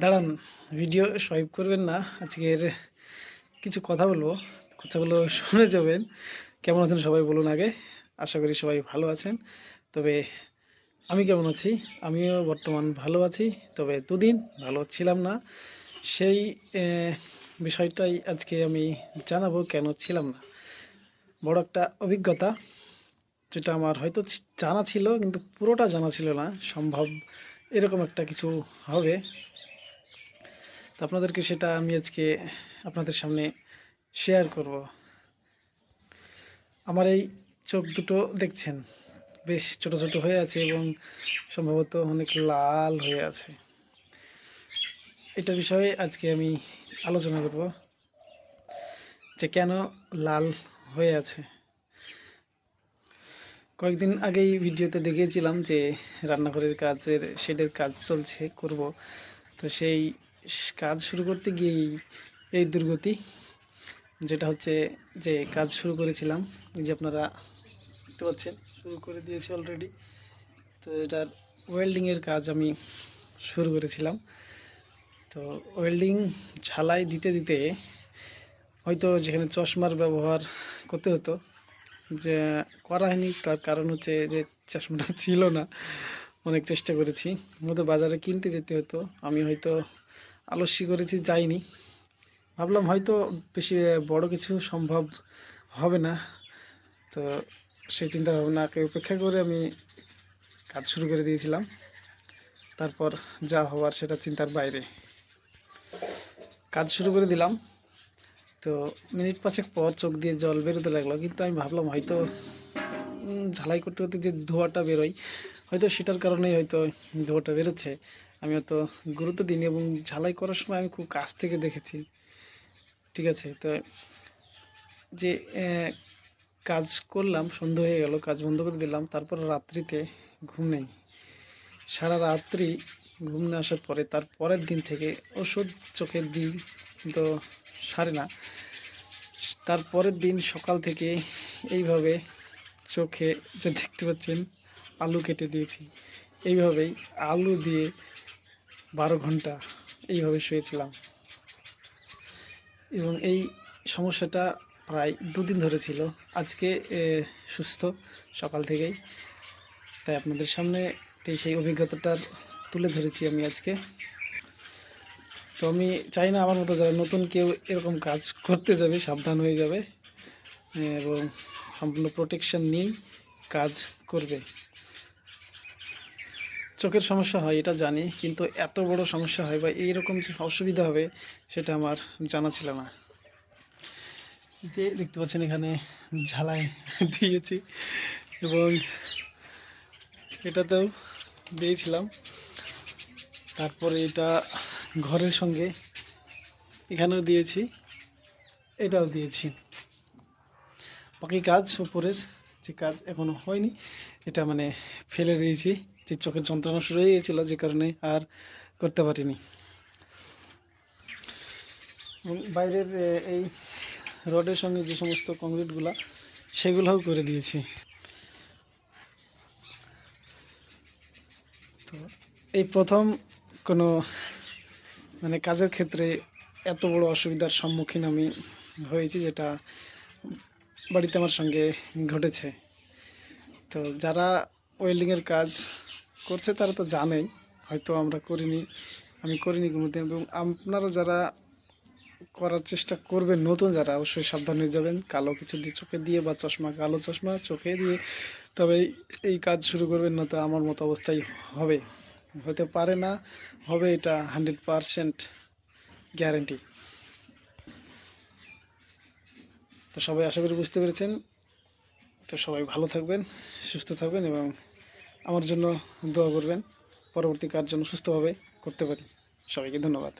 দাঁড়ান video swipe করবেন না। আজকের কিছু কথা বলব। কথাগুলো শুনে যাবেন। কেমন আছেন সবাই বলুন আগে। আশা করি সবাই ভালো আছেন। তবে আমি কেমন আছি? আমিও বর্তমান ভালো আছি। তবে দুদিন ভালো ছিলাম না। সেই বিষয়টাই আজকে আমি জানাব কেন ছিলাম না। বড় একটা অভিজ্ঞতা, যেটা আমার হয়তো জানা ছিল, কিন্তু পুরোটা জানা ছিল না। সম্ভব এরকম একটা কিছু হবে। তো আপনাদেরকে সেটা আমি আজকে আপনাদের সামনে শেয়ার করব। আমার এই চোখ দুটো দেখছেন? বেশ ছোট ছোট হয়ে আছে এবং সম্ভবত অনেক লাল হয়ে আছে। এটা বিষয়ে আজকে আমি আলোচনা করব যে কেন লাল হয়ে আছে। কয়েকদিন আগেই ভিডিওতে দেখিয়েছিলাম যে রান্নাঘরের কাজের শেডের কাজ চলছে, করব। তো সেই কাজ শুরু করতে গিয়েই এই দুর্গতি, যেটা হচ্ছে যে কাজ শুরু করেছিলাম। যে আপনারা দেখতে পাচ্ছেন, শুরু করে দিয়েছি অলরেডি তো এটার ওয়েল্ডিংয়ের কাজ আমি শুরু করেছিলাম। তো ওয়েল্ডিং ঝালাই দিতে দিতে হয়তো যেখানে চশমার ব্যবহার করতে হতো, যে করা হয়নি, তার কারণ হচ্ছে যে চশমাটা ছিল না। অনেক চেষ্টা করেছি। হয়তো বাজারে কিনতে যেতে হতো। আমি হয়তো আলস্য করেছি, যাইনি। ভাবলাম হয়তো বেশি বড় কিছু সম্ভব হবে না। তো সেই চিন্তা ভাবনাকে উপেক্ষা করে আমি কাজ শুরু করে দিয়েছিলাম। তারপর যা হওয়ার সেটা চিন্তার বাইরে। কাজ শুরু করে দিলাম। তো মিনিট পাঁচেক পর চোখ দিয়ে জল বেরোতে লাগল। কিন্তু আমি ভাবলাম হয়তো ঝালাই করতে করতে যে ধোঁয়াটা বেরোয়, হয়তো সেটার কারণেই হয়তো ধোঁয়াটা বেরোচ্ছে। আমি হয়তো গুরুত্ব দিইনি এবং ঝালাই করার সময় আমি খুব কাছ থেকে দেখেছি। ঠিক আছে? তো যে কাজ করলাম সন্ধ্যা হয়ে গেল, কাজ বন্ধ করে দিলাম, তারপর রাত্রিতে ঘুম নেই। সারা রাত্রি ঘুম না আসার পরে, তার পরের দিন থেকে ওষুধ চোখে দিই কিন্তু সারে না। তার পরের দিন সকাল থেকে এইভাবে চোখে যে দেখতে পাচ্ছেন, আলু কেটে দিয়েছি। এইভাবেই আলু দিয়ে বারো ঘণ্টা এইভাবে শুয়েছিলাম। এবং এই সমস্যাটা প্রায় দুদিন ধরে ছিল। আজকে সুস্থ সকাল থেকেই। তাই আপনাদের সামনে সেই অভিজ্ঞতাটার তুলে ধরেছি আমি আজকে। তো আমি চাই না আমার মতো যারা নতুন কেউ এরকম কাজ করতে যাবে, সাবধান হয়ে যাবে। এবং সম্পূর্ণ প্রোটেকশন নিয়েই কাজ করবে। চোখের সমস্যা হয়, এটা জানি, কিন্তু এত বড় সমস্যা হয় বা এইরকম যে অসুবিধা হবে, সেটা আমার জানা ছিল না। যে দেখতে পাচ্ছেন এখানে ঝালাই দিয়েছি এবং এটাতেও দিয়েছিলাম। তারপরে এটা ঘরের সঙ্গে এখানেও দিয়েছি, এটাও দিয়েছি। বাকি কাজ উপরের যে কাজ এখনও হয়নি। এটা মানে ফেলে দিয়েছি। যে চোখের যন্ত্রণা শুরু হয়ে গিয়েছিল যে কারণে আর করতে পারিনি। বাইরের এই রডের সঙ্গে যে সমস্ত কংক্রিটগুলো সেগুলোও করে দিয়েছি। তো এই প্রথম কোনো মানে কাজের ক্ষেত্রে এত বড় অসুবিধার সম্মুখীন আমি হয়েছি, যেটা বাড়িতে আমার সঙ্গে ঘটেছে। তো যারা ওয়েল্ডিংয়ের কাজ করছে তারা তো জানেই, হয়তো আমরা করিনি, আমি করিনি কোনোদিন এবং আপনারা যারা করার চেষ্টা করবেন, নতুন যারা অবশ্যই সাবধান হয়ে যাবেন, কালো কিছু দিয়ে চোখে দিয়ে বা চশমা, কালো চশমা চোখে দিয়ে তবে এই- এই কাজ শুরু করবেন, না তো আমার মতো অবস্থায় হবে। হতে পারে না, হবে এটা হান্ড্রেড পারসেন্ট গ্যারেন্টি তো সবাই আশা করি বুঝতে পেরেছেন। তো সবাই ভালো থাকবেন, সুস্থ থাকবেন এবং আমার জন্য দোয়া করবেন। পরবর্তী কাজ যেন সুস্থভাবে করতে পারি। সবাইকে ধন্যবাদ।